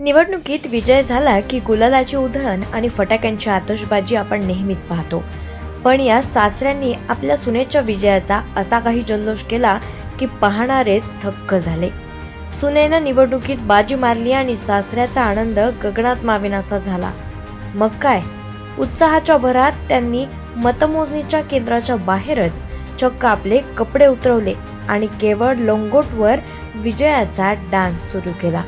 निवडणुकीत विजय झाला की गुलालाची उधळण आणि फटाक्यांची आतषबाजी आपण नेहमीच पाहतो. पण या सासऱ्यांनी आपल्या सुनेच्या विजयाचा असा काही जल्लोष केला की पाहणारेच थक्क झाले. सुनेनं निवडणुकीत बाजी मारली आणि सासऱ्याचा आनंद गगनात मावेनासा झाला. मग काय? उत्साहाच्या भरात त्यांनी मतमोजणीच्या केंद्राच्या बाहेरच चक्क आपले कपडे उतरवले आणि केवळ लोंगोटवर विजयाचा डान्स सुरू केला.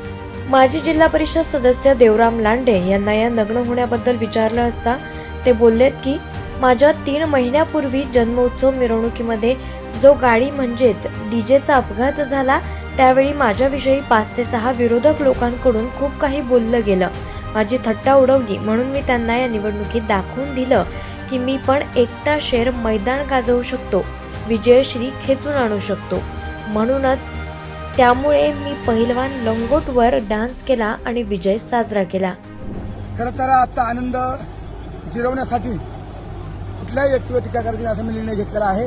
माजी जिल्हा परिषद सदस्य देवराम लांडे यांना या लग्न होण्याबद्दल विचारलं असता ते बोललेत की माझ्या तीन महिन्यापूर्वी जन्मोत्सव मिरवणुकीमध्ये जो गाडी म्हणजेच डीजेचा अपघात झाला त्यावेळी माझ्याविषयी पाच ते सहा विरोधक लोकांकडून खूप काही बोललं गेलं. माझी थट्टा उडवली म्हणून मी त्यांना या निवडणुकीत दाखवून दिलं की मी पण एकटा शेर मैदान गाजवू शकतो विजयश्री खेचून आणू शकतो. म्हणूनच त्यामुळे मी पहिलवान लंगोटवर डान्स केला आणि विजय साजरा केला. खरं तर आजचा आनंद जिरवण्यासाठी कुठल्याही व्यक्तीवर टीका नाही असा मी निर्णय घेतलेला आहे.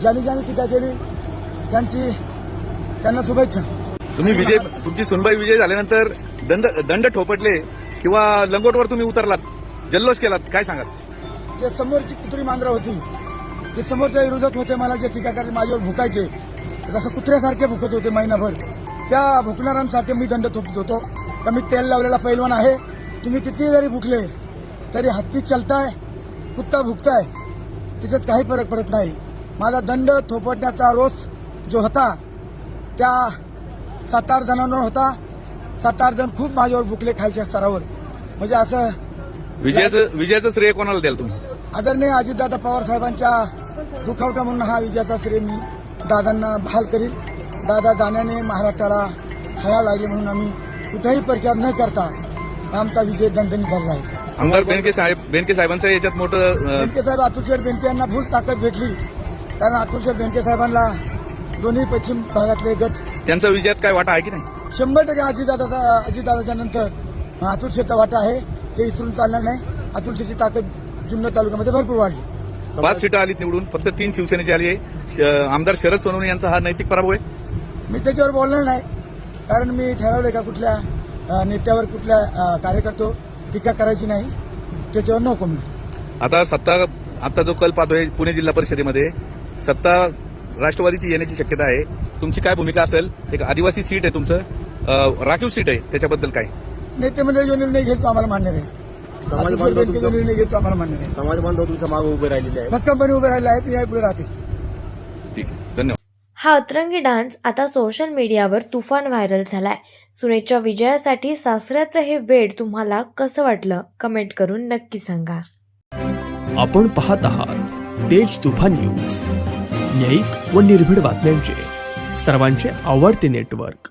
ज्यांनी ज्यांनी टीका केली त्यांची त्यांना शुभेच्छा. तुम्ही विजय तुमची सुनबाई विजय झाल्यानंतर दंड दंड ठोपटले किंवा लंगोटवर तुम्ही उतरलात जल्लोष केलात काय सांगाल? जे समोरची कुत्री मांजरं होती जे समोरच्या विरोधक होते मला जे टीका करायचे माझ्यावर भुकायचे जसं कुत्र्यासारखे भुकत होते महिनाभर. त्या भुकणाऱ्यांसाठी मी दंड थोपत होतो. का मी तेल लावलेला पैलवान आहे. तुम्ही किती जरी भुकले तरी हत्ती चलताय कुत्ता भुकताय. त्याच्यात काही फरक पडत नाही. माझा दंड थोपटण्याचा रोष जो होता त्या सात आठ जणांवर होता. सात आठ जण खूप माझ्यावर भुकले खालच्या स्तरावर. म्हणजे असं विजयाचं विजयाचं श्रेय कोणाला द्याल तुम्ही? आदरणीय अजितदादा पवार साहेबांच्या दुखावटा म्हणून हा विजयाचा श्रेय मी दादांना बहाल करील. दादा जाण्याने महाराष्ट्राला हवा लागले म्हणून आम्ही कुठेही प्रचार न करता आमचा विजय दणदणी झाला आहे. आमदार बेनके साहेब बेनके साहेबांचं याच्यात मोठं बेनके साहेब अतुलशेठ बेनके यांना फुल ताकद भेटली. कारण अतुलशेठ बेनके साहेबांना दोन्ही पश्चिम भागातले गट त्यांचा विजयात काय वाटा आहे की नाही? शंभर टक्के अजितदादाचा अजितदादाच्या नंतर अतुलशेठचा वाटा आहे. हे विसरून चालणार नाही. अतुलशेठची ताकद जुन्नर तालुक्यामध्ये भरपूर वाढली. पाच सीटं आलीत निवडून. फक्त तीन शिवसेनेची आली आहे. आमदार शरद सोनवणे यांचा हा नैतिक पराभव आहे. मी त्याच्यावर बोलणार नाही. कारण मी ठरवलंय का कुठल्या नेत्यावर कुठल्या कार्यकर्तो टीका करायची नाही. त्याच्यावर नो कमेंट आता सत्ता आता जो कल पाहतोय पुणे जिल्हा परिषदेमध्ये सत्ता राष्ट्रवादीची येण्याची शक्यता आहे. तुमची काय भूमिका असेल? एक आदिवासी सीट आहे तुमचं. राखीव सीट आहे. त्याच्याबद्दल काय? नेते मंडळी जो निर्णय घेतो आम्हाला मान्य आहे समाज बांधव तुमच्या निर्णय घेतो आम्हाला मान्य आहे समाज बांधव तुमच्या मागे उभे राहिलेले आहे भक्कमपणे उभे राहिले आहेत या पुढे राहतील. ठीक आहे धन्यवाद. हा अतरंगी डान्स आता सोशल मीडियावर तुफान व्हायरल झालाय. सुनेच्या विजयासाठी सासऱ्याचं हे वेड तुम्हाला कसं वाटलं? कमेंट करून नक्की सांगा. आपण पाहत आहात तेज तुफान न्यूज. न्यायिक व निर्भीड बातम्यांचे. सर्वांचे आवडते नेटवर्क.